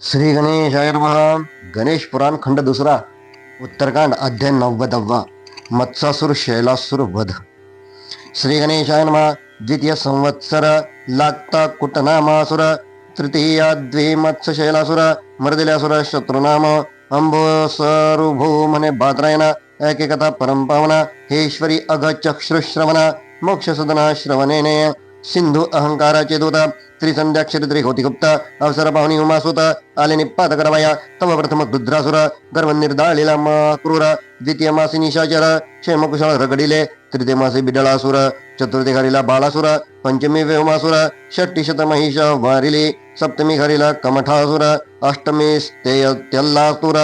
श्री गणेशाय नमः गणेश पुराण खंड दुसरा उत्तरकांड अध्याय नव्वदव्वा मत्सासुर शैलासुर वध श्री गणेशाय नमः द्वितीय संवत्सर लागता कुटनामासुर तृतीया द्वे मत्स्य शैलासुर मर्दिलासुर शत्रुनाम अंबोसरुभू म्हणे बादरायण ऐकेकथा परंपावना हेश्वरी अघ चक्षुश्रवणा मोक्ष सदना श्रवणेने सिंधू अहंकाराचे दूत त्रिसंध्याक्षरी त्रि होती गुप्त अवसर पाहुणी उमासुत आले निपात करवया तव प्रथम रुद्रासुर गर्व निर्दाळीला क्रूर द्वितीय मासी निशाचर क्षेमकुशळ रगडिले तृतीय मासी बिडळासुर चतुर्थी घरीला बाळासुर पंचमी व्योमासुर षष्टी शत महिष वारिली सप्तमी घरीला कमठासुर अष्टमी स्तेय त्यल्लासुर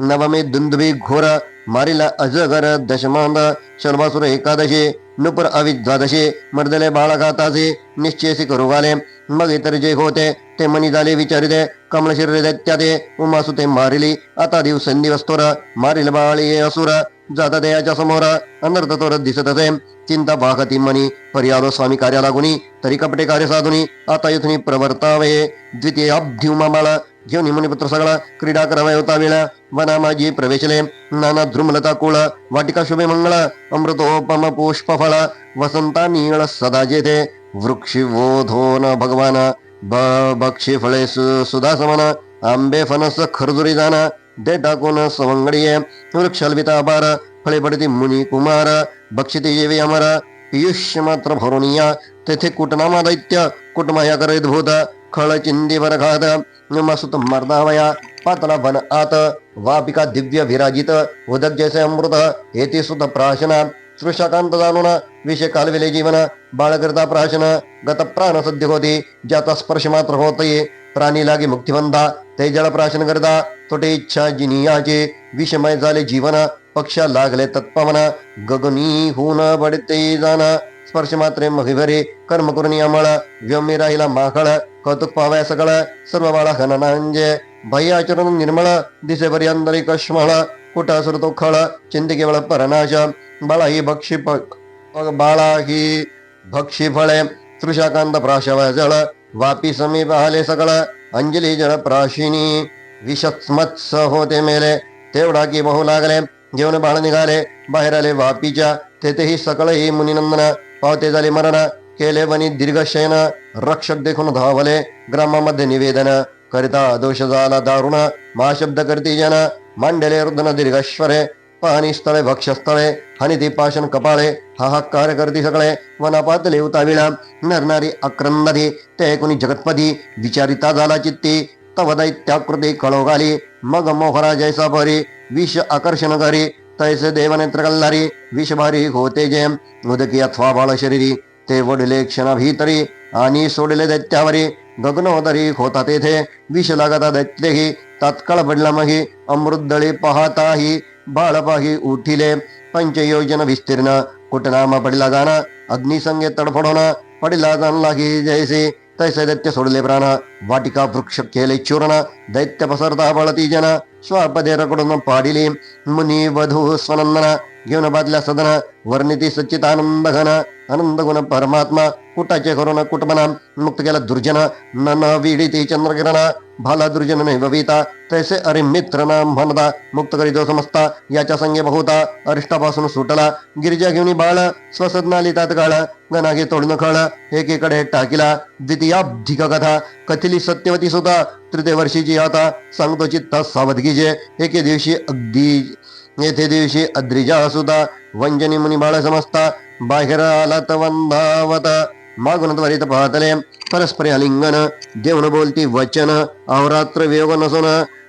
नवमी दुंदुभी घोर मारिला अजगर दशमांध शर्मासुर एकादशी नुपुर अविद्वादशी मर्दले बाळघाताचे निश्चयसी करू घाले मग इतर जे होते ते मनी झाले विचारिते कमल शरीर उमासु उमासुते मारिली आता दिवसेंदिवस तोर मारिल बाळी असुर जाता देयाच्या समोर अनर्थ तोर दिसत असे चिंता भागती मनी पर्यालो स्वामी कार्या गुणी तरी कपटे कार्य साधुनी आता युथनी प्रवर्तावे द्वितीय अब्ध्युमा बाळ घेऊन मुनिपुत्र सगळा क्रीडा करावा होता वेळा. वना माझी प्रवेशले. नाना ध्रुमलता कुळ. वाटिका शुभे मंगळ. अमृतोपम पुष्प फळ वसंता नीळ सदा जेथे. वृक्षी न भगवान. ब बक्षी फळे सु- सुधा समान आंबे फणस खरजुरी जाना दे टाकून सवंगडीये. वृक्षालविता अपार. फळे पडती मुनी कुमार. बक्षिते जेवी अमर. पियुष्य मात्र भरुनिया तेथे कुटनामा दैत्य कुटमाया करीत भूत. खळ चिंदी घात मसुत मर्दावया पातला वन आत वापिका दिव्य विराजित उदक जैसे अमृत येथे सुत प्राशना सृषकांत जाणून विषय कालविले जीवन बाळकृता प्राशन गत प्राण सद्य होती ज्याचा स्पर्श मात्र होते प्राणी लागे मुक्तिबंधा ते जळ प्राशन करता तोटे इच्छा जिनियाचे विषमय झाले जीवन पक्षा लागले तत्पवन गगनी होऊन पडते जाना। स्पर्श मात्रे महिभरे कर्म करून अमळ व्यमी राहिला माखळ कौतुक पावया सगळं सर्व बाळा हननांजे भय्याचरण निर्मळ दिसे पर्यंतरी कश्मळ कुट असुर तो खळ चिंते केवळ परनाश बाळा ही भक्षी बाळा ही भक्षी फळे तृषाकांत प्राशव जळ वापी समीप आले सगळं अंजली जळ प्राशिनी विषत्मत्स होते मेले तेवढा की बहु लागले घेऊन बाळ निघाले बाहेर आले वापीच्या तेथेही सकळ ही मुनिनंदन पावते झाले मरण केले वनी दीर्घशयन रक्षक देखून धावले ग्रामामध्ये निवेदन करिता दोष झाला दारुण महाशब्द करती जन मांडले रुदन दीर्घश्वरे पाहणी स्थळे भक्षस्थळे हनिती पाषण कपाळे हाहाकार करती सगळे वनापातले उताविळा नरणारी आक्रंदधी ते कोणी जगतपदी विचारिता झाला चित्ती तव दैत्याकृती कळोगाली मग मोहरा जैसा परी विष आकर्षण करी तैसे देवनेत्र कल्लारी विषभारी होते जे उदकी अथवा बाळ शरीरी ते वडले क्षणभीतरी आणि सोडले दैत्यावरी. गगनोदरी होता तेथे. विष लागता दैत्यही. तात्काळ पडला मही अमृतदळी पाहताही बाळ पाही उठिले. पंचयोजन विस्तीर्ण. कुटनामा पडला जाणं. अग्निसंगे तडफडोना पडला जाणला की जैसे. तैसे दैत्य सोडले प्राण वाटिका वृक्ष केले चूर्ण दैत्य पसरता बळती जन स्वापदे रकडून पाडिली मुनी वधू स्वनंदन घेऊन बादल्या सदन वर्णिती सच्चितानंद घन आनंद गुण परमात्मा कुटाचे करून कुटमना मुक्त केला दुर्जन नन विडिती भाला दुर्जन तैसे अरे मित्र नाम म्हणता मुक्त करीतो समजता याच्या संगे बहुता अरिष्टापासून सुटला गिरिजा घेऊन बाळ स्वसदनाली तात्काळ गणागे तोडणं खळ एकीकडे टाकिला द्वितीयाब्धिक कथा कथिली सत्यवती सुता तृतीय वर्षीची आता सांगतो चित्ता सावधगीचे एके दिवशी अगदी येथे दिवशी अद्रिजा सुद्धा वंजनी मुनी बाळ समजता बाहेर आला वंदावत मागून त्वरित पाहतले परस्पर अलिंगन देवण बोलती वचन अवरात्र वियोग नसून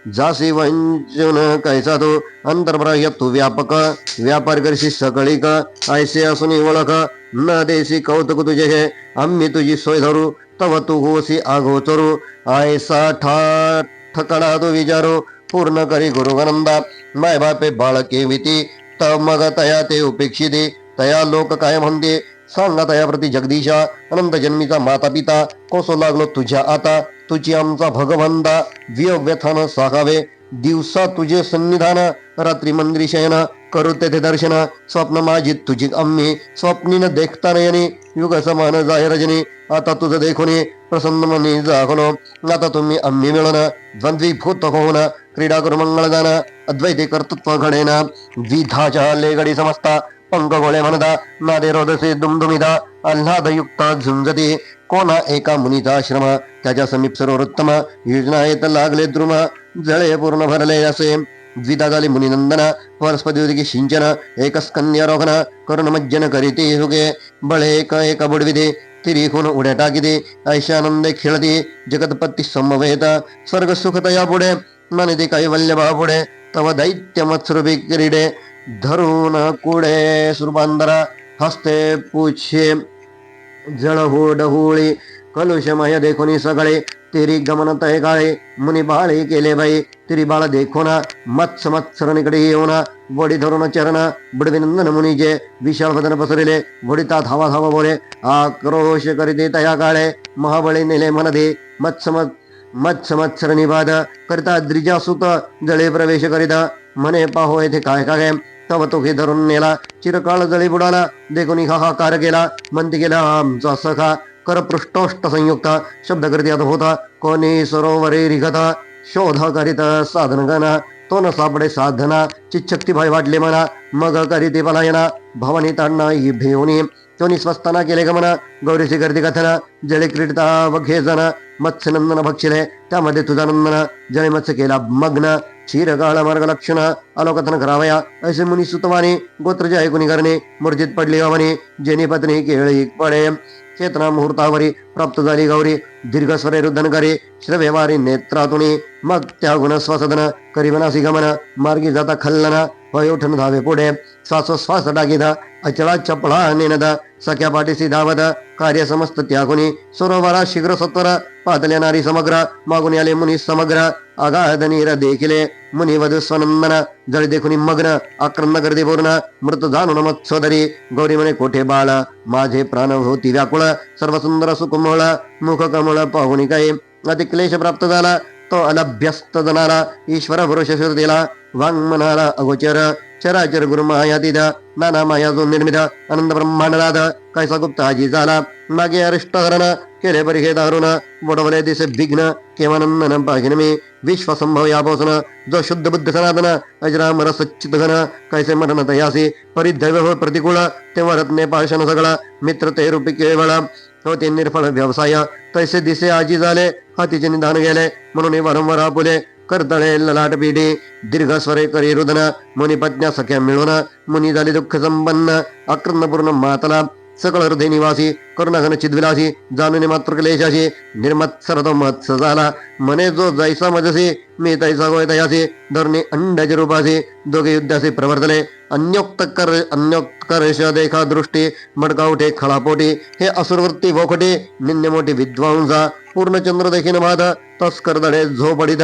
जासी वंचन कैसा तो अंतर्ब्राह्य तू व्यापक व्यापार करशी सकळीक ऐसे असून ओळख न देसी कौतुक तुझे हे आम्ही तुझी सोय धरू तव तू होसी आगोचरू ऐसा ठा ठकडा तू विचारू पूर्ण करी गुरुगनंदा माय बापे बाळके विती तव मग तया ते उपेक्षिते तया लोक काय म्हणते सांग आता याप्रती जगदीशा अनंत जन्मीचा माता पिता कोसो लागलो तुझ्या आता तुझी आमचा भगवंता वियोग व्यथान सागावे दिवसा तुझे सन्निधान रात्री मंदिरी शयन करू तेथे दर्शन स्वप्न माझी तुझी आम्ही स्वप्नीन देखता नयनी युग समान जाय रजनी आता तुझं देखुनी प्रसन्न मनी जागलो आता तुम्ही आम्ही मिळून द्वंद्वीभूत होऊन क्रीडा करू मंगळदान अद्वैते कर्तृत्व घडेन द्विधाच्या लेगडी समजता पंक गोळे म्हणता नादे रोदसे दुमदुमिदा आल्हादयुक्ता झुंजते कोणा एका मुनीचा आश्रम त्याच्या समीप सर्वोत्तम योजना येत लागले द्रुम जळे पूर्ण भरले असे. द्विधा झाली मुनिनंदन वनस्पती सिंचन एकस्कन्य रोहन करुण मज्जन करीते सुगे बळे एक एक बुडविते तिरीखून उड्या टाकीते ऐशानंदे खेळते जगतपत्ती समवेत. स्वर्ग सुखतया पुढे मनते कैवल्य पुढे तव दैत्य मत्सरूपी क्रीडे. धरून कुडे सुरबांदरा हस्ते पुछे जळहू डहुळी कलुषमय देखुनी सगळे तेरी गमन तय काळे मुनी बाळे केले बाई तिरी बाळ देखोन मत्स मत्सर निकडे येऊन वडी धरून चरण बुडविनंदन मुनीचे विशाल वदन पसरिले वडिता धावा धावा बोले आक्रोश करीते तया काळे महाबळी नेले मनदे मत्स मत्स मत्सर निवाद करिता द्रिजासुत जळे प्रवेश करीता मने पाहो येथे काय काय तव तो घे धरून नेला चिरकाळ जळी बुडाला देखून हाहाकार केला मंती केला आमचा सखा कर पृष्ठोष्ट संयुक्त शब्द कृत्यात होता कोणी सरोवरे रिघता शोध करीत साधन गणा तो न सापडे साधना चिच्छक्ती भाई वाटले म्हणा मग करीते पलायना भवानी तांना ही भेवणी त्योनी स्वस्ताना केले गमना गौरीची गर्दी कथना जळे क्रीडता बघे जन मत्स्यनंदन भक्षिले त्यामध्ये तुझा नंदन जळे मत्स्य केला मग्न क्षीरकाळ मार्ग लक्षण अलोकथन करावया ऐसे मुनी गोत्र गोत्रजे ऐकुनी करणे मूर्जित पडली गमनी जेनी पत्नी केळी पडे. चेतना मुहूर्तावरी प्राप्त झाली गौरी दीर्घ स्वरे रुदन करे श्रव्यवारी नेत्रातुनी मग त्या गुण स्वसदन करीवनासी गमन मार्गी जाता खल्लन वयोठन धावे पुढे श्वासोश्वास डाकीदा अचळा चपळा नेनद सख्या पाठीसी धावद कार्य समस्त त्यागुनी सरोवरा शीघ्र सत्वर पातल्या नारी समग्र मागून आले मुनी समग्र अगाध नीर देखिले मुनी वधू स्वनंदन जळ देखुनी मग्न आक्रंद गर्दी पूर्ण मृत जाणून मत्सोदरी गौरी म्हणे कोठे बाळ? माझे प्राण होती व्याकुळ सर्व सुंदर सुकुमळ मुख कमळ पाहुणी काय? अति क्लेश प्राप्त झाला तो अलभ्यस्त जनाला ईश्वर पुरुष दिला वांग मनाला अगोचर चराचर गुरु महायातीत नाना माया निर्मित आनंद ब्रह्मांडनाद कैसा गुप्त हाजी झाला मागे अरिष्टहरण केले परिघे दारुण बुडवले दिसे विघ्न केवानंदन पाहिन मी विश्व संभव यापासून जो शुद्ध बुद्ध सनातन अजरामर सच्चित घन कैसे मरण तयासी परिदैव हो प्रतिकूळ तेव्हा रत्ने पाषण सगळा मित्र ते रूपी केवळ होते निर्फळ व्यवसाय तैसे दिसे आजी झाले हातीचे निधान गेले म्हणून वारंवार आपुले करतळे ललाट पिढी दीर्घ स्वरे करी रुदन मुनी पत्न्या सख्या मिळून मुनी झाली दुःख संपन्न आक्रंद मातला सकळ हृदय निवासी करुणाघन चिद्विलासी जाणून मात्र क्लेशाशी निर्मत्सर तो मत्स झाला. मने जो जैसा मजसी मी तैसा गोय तयासी धरणी अंडाचे रूपासी दोघे युद्धासी प्रवर्तले. अन्योक्त कर अन्योक्त कर्ष देखा दृष्टी मडकावटे खळापोटी हे असुरवृत्ती भोखटी निन्य मोठी विद्वांसा पूर्ण चंद्र देखील माध तस्कर दडे झोपडीत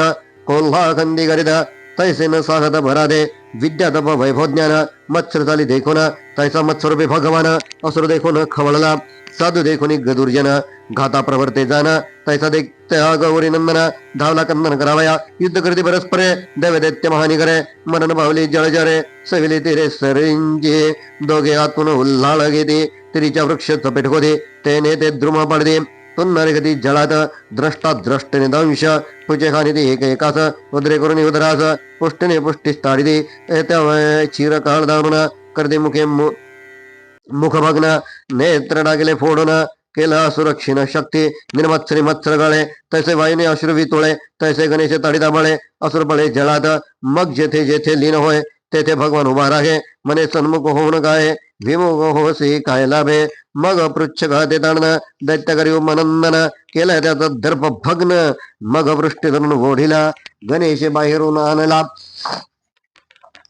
कोल्हा कंदी करीत तैसे न साहत भरादे विद्या तप वैभव ज्ञान मत्सर झाली देखून तैसा मत्सरूपी भगवान असुर देखून खवळला साधू देखून गदुर्जन घाता प्रवर्ते जान तैसा देख त्या गौरी नंदन धावला कंदन करावया युद्ध करती परस्परे दैव दैत्य महानी करे मरण पावली जळजरे सविले तिरे सरिंजे दोघे आतून उल्हाळ घेते तिरीच्या वृक्ष चपेट होते तेने ते द्रुम पडते गती जळात द्रष्टा द्रष्ट निदंश पुचे एक एकास उदरे करून उदरास पुष्टीने पुष्टी ताडिते चिर काळ दारुण करते मुखे मुखभग्न नेत्र डागले फोडून केला सुरक्षिण शक्ती निर्मत्सरी मत्सर गळे तैसे वायुने अश्रुवी तोळे तैसे गणेश ताडिता बळे जळात मग जेथे जेथे लीन होय तेथे भगवान उभा राहे. मने सन्मुख होऊन गाये. विमुख होसी काय लाभे? मग पृच्छ घाते ताणन दैत्य करी मनंदन केलं त्याचा दर्प भग्न मग वृष्टी धरून ओढिला. गणेश बाहेरून आणला.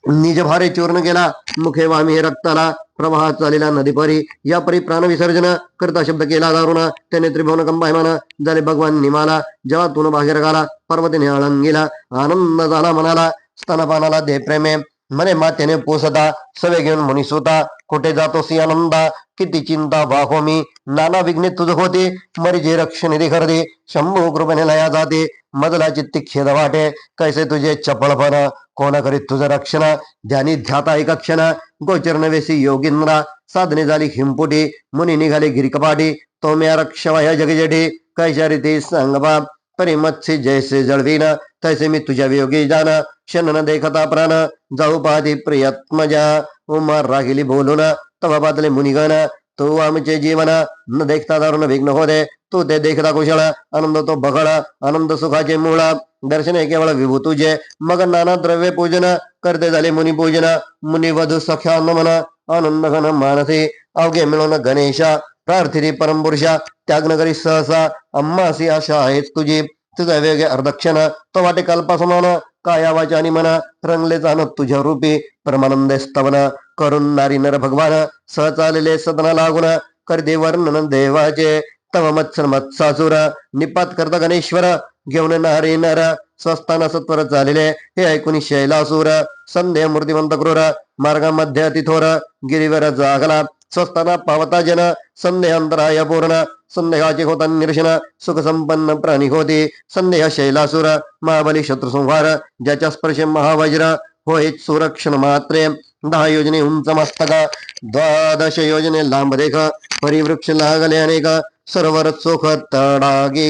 निज भारे चूर्ण केला. मुखे वामी रक्ताला. प्रवाहात चालेला नदीपरी. या परी प्राण विसर्जन करता शब्द केला दारुण. त्याने त्रिभुवन कंबायमान झाले भगवान निमाला. जेव्हा तुन बाहेर गाला. पर्वतीने आळंगीला. आनंद झाला मनाला. स्तनपानाला दे प्रेमे. मने मातेने पोसता सवे घेऊन म्हणी सुता कुठे जातोसी आनंदा किती चिंता वाहो मी नाना विघ्ने तुझ होते मरी जे रक्षण निधी खरदे शंभू कृपेने लया जाते मजला चित्ती खेद वाटे कैसे तुझे चपळपण कोणा करीत तुझं रक्षण ध्यानी ध्याता एक क्षण गोचर नवेसी योगिंद्रा साधने झाली हिमपुटी मुनी निघाले गिरकपाटी तो म्या रक्षवाया जगजेठी कैशा रीती सांगबा परिमत्सी जैसे जळवीन तैसे मी तुझ्या वियोगी जाण क्षण न देखता प्राण जाऊ पाहती प्रियत्मजा उमार राहिली बोलून तवा बादले मुनिगण तू आमचे जीवन न देखता दारुण विघ्न होते तू ते देखता कुशळ आनंद तो बघळ आनंद सुखाचे मुळा दर्शने केवळ विभू तुझे मग नाना द्रव्य पूजन करते झाले मुनी पूजन मुनी वधू सख्या नमन आनंद घन मानसी अवघे मिळून गणेशा प्रार्थिती परमपुरुषा त्यागनगरी सहसा अम्मासी आशा आहेच तुझी. तुझा वेगळे अर्धक्षण तो वाटे कल्पासमान कायावाच आणि मना रंगले जाण तुझ्या रूपी परमानंद स्तवन करून नारी नर भगवान सह चालले सदना लागून करदे वर्णन देवाचे तव मत्सर मत्सासुर निपात करता गणेश्वर घेऊन नारी नर स्वस्ताना सत्वर चालले हे ऐकून शैलासूर संदेह मूर्तिमंत क्रूर मार्गामध्ये तिथोर गिरीवर जागला स्वस्ताना पावता जन संदेह अंतराय पूर्ण संदेहाचे होता निरशन सुख संपन्न प्राणी होते संदेह शैलासुर महाबली शत्रू संहार ज्याच्या स्पर्श महावज्र होय सुरक्षण मात्रे दहा योजने उंच मस्तका द्वादश योजने लांब देख परिवृक्ष लागले अनेक सर्वर चोख तडागे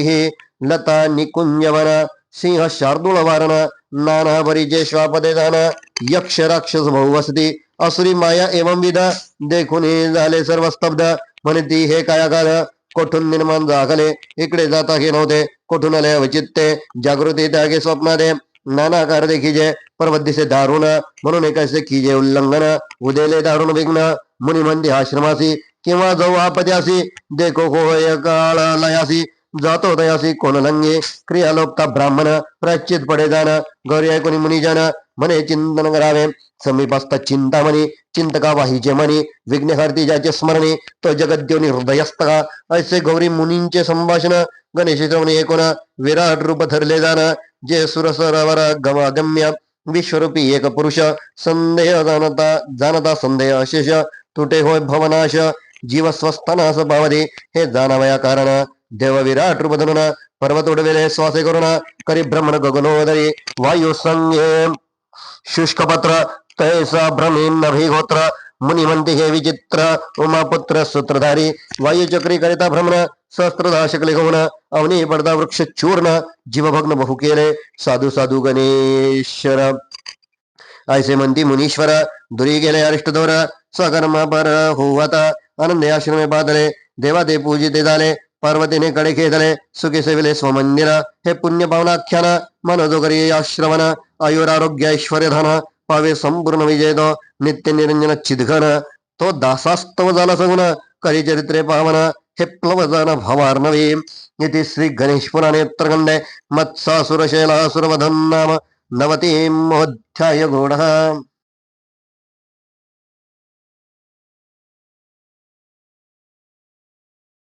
लता निकुंजवना सिंह शार्दूळ वारण नाना परिचय श्वापदे जाण यक्ष राक्षस भाऊ वसती असुरी माया एवंविध देखून झाले सर्व स्तब्ध. म्हणे ती हे काय काळ कोठून निर्माण जागले इकडे जाता हे नव्हते कोठून आले विचित्ते जागृती त्यागे स्वप्नादे. नाना कार देखीजे पर्वत दिसे दारुण. म्हणून एकाचे किजे उल्लंघन? उदेले दारुण विघ्न. मुनी मंदी आश्रमासी किंवा जाऊ आपत्यासी? देखो हो काळ लयासी. जातो दयासी कोण लंगे ब्राह्मण प्राचित पडे जाण गौरी ऐकून मुनिजन म्हणे चिंतन करावे. समीपस्थ चिंतामणी चिंतका वाहिचे मणी विघ्नहर्ती ज्याचे स्मरणे तो जगद्योनी हृदयस्तका ऐसे गौरी मुनींचे संभाषण गणेश श्रवणी एकूण विराट रूप धरले जाण जे सुरसरवर गमागम्य विश्वरूपी एक पुरुष संदेह जाणता जाणता संदेह अशेष. तुटे होय भवनाश जीव स्वस्थानास पावते हे जाणावया कारण. देव विराट रूप धरून पर्वत उडविले श्वासे करून करी भ्रमण गगनोदरी वायू संगे शुष्कपत्र तैसा भ्रमीन नभिगोत्र मुनी म्हणते हे विचित्र उमापुत्र सूत्रधारी वायुचक्री करिता भ्रमण सहस्त्रधा शकले गौण अवनी पडदा वृक्ष चूर्ण जीवभग्न बहु केले साधू साधू गणेश्वर ऐसे म्हणती मुनीश्वर दुरी गेले पार्वतीने कडे खेदले सुखी सेविले स्वमंदिर हे पुण्य पावनाख्यान मनोजोगरी आश्रवण आयुरारोग्य ऐश्वर्य धन पावे संपूर्ण विजय तो नित्य निरंजन चिदघन तो दासास्तव झाला सगुण करी चरित्रे पावन हे प्लवजन भवार्णवी इति श्री गणेश पुराणे उत्तरखंडे मत्सासुर शैलासुर नाम नवतीमोध्याय गूढः